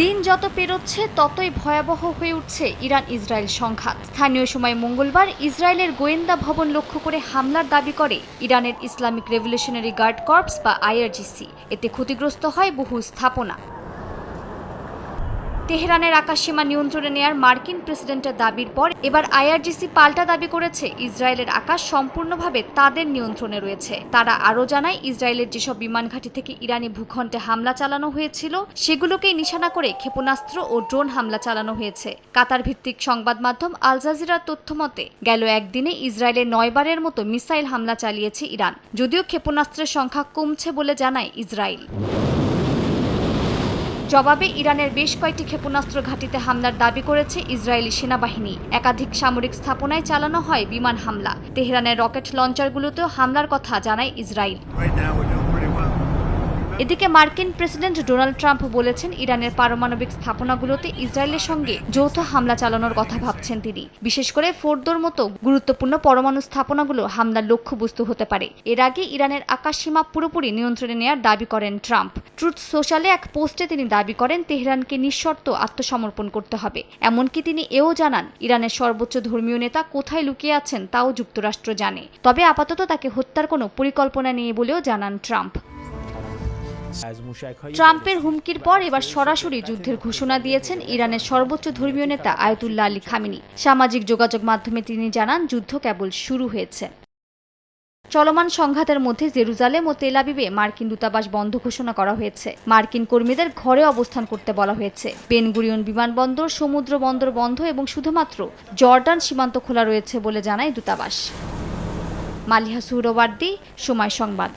দিন যত পেরোচ্ছে, ততই ভয়াবহ হয়ে উঠছে ইরান ইসরায়েল সংঘাত। স্থানীয় সময় মঙ্গলবার ইসরায়েলের গোয়েন্দা ভবন লক্ষ্য করে হামলার দাবি করে ইরানের ইসলামিক রেভলিউশনারি গার্ড কর্পস বা আইআরজিসি। এতে ক্ষতিগ্রস্ত হয় বহু স্থাপনা। তেহরানের আকাশসীমা নিয়ন্ত্রণে নেয়ার মার্কিন প্রেসিডেন্টের দাবির পর এবার আইআরজিসি পাল্টা দাবি করেছে, ইসরায়েলের আকাশ সম্পূর্ণভাবে তাদের নিয়ন্ত্রণে রয়েছে। তারা আরও জানায়, ইসরায়েলের যেসব বিমান ঘাঁটি থেকে ইরানি ভূখণ্ডে হামলা চালানো হয়েছিল, সেগুলোকেই নিশানা করে ক্ষেপণাস্ত্র ও ড্রোন হামলা চালানো হয়েছে। কাতার ভিত্তিক সংবাদ মাধ্যম আল জাজিরার তথ্য মতে, গেল একদিনে ইসরায়েলে নয়বারের মতো মিসাইল হামলা চালিয়েছে ইরান, যদিও ক্ষেপণাস্ত্রের সংখ্যা কমছে বলে জানায় ইসরায়েল। জবাবে ইরানের বেশ কয়েকটি ক্ষেপণাস্ত্র ঘাঁটিতে হামলার দাবি করেছে ইসরায়েলি সেনাবাহিনী। একাধিক সামরিক স্থাপনায় চালানো হয় বিমান হামলা। তেহরানের রকেট লঞ্চারগুলোতেও হামলার কথা জানায় ইসরায়েল। এদিকে মার্কিন প্রেসিডেন্ট ডোনাল্ড ট্রাম্প বলেছেন ইরানের পারমাণবিক স্থাপনাগুলোতে ইসরায়েলের সঙ্গে যৌথ হামলা চালানোর কথা ভাবছেন তিনি। বিশেষ করে ফোর্দোর মতো গুরুত্বপূর্ণ পরমাণু স্থাপনাগুলো হামলার লক্ষ্যবস্তু হতে পারে। এর আগে ইরানের আকাশসীমা পুরোপুরি নিয়ন্ত্রণে নেওয়ার দাবি করেন ট্রাম্প। ট্রুথ সোশ্যালে এক পোস্টে তিনি দাবি করেন, তেহরানকে নিঃশর্ত আত্মসমর্পণ করতে হবে। এমনকি তিনি এও জানান, ইরানের সর্বোচ্চ ধর্মীয় নেতা কোথায় লুকিয়ে আছেন তাও যুক্তরাষ্ট্র জানে। তবে আপাতত তাকে হত্যার কোনো পরিকল্পনা নেই বলেও জানান ট্রাম্প। ট্রাম্পের হুমকির পর এবার সরাসরি যুদ্ধের ঘোষণা দিয়েছেন ইরানের সর্বোচ্চ ধর্মীয় নেতা আয়তুল্লাহ আলী খামিনি। সামাজিক যোগাযোগ মাধ্যমে তিনি জানান যুদ্ধ কেবল শুরু হয়েছে। চলমান সংঘাতের মধ্যে জেরুজালেম ও তেলাবিবে মার্কিন দূতাবাস বন্ধ ঘোষণা করা হয়েছে। মার্কিন কর্মীদের ঘরে অবস্থান করতে বলা হয়েছে। বেনগুরিয়ন বিমানবন্দর সমুদ্র বন্দর বন্ধ এবং শুধুমাত্র জর্ডান সীমান্ত খোলা রয়েছে বলে জানায় দূতাবাস। মালিহা সুহরওয়ার্দি সময় সংবাদ।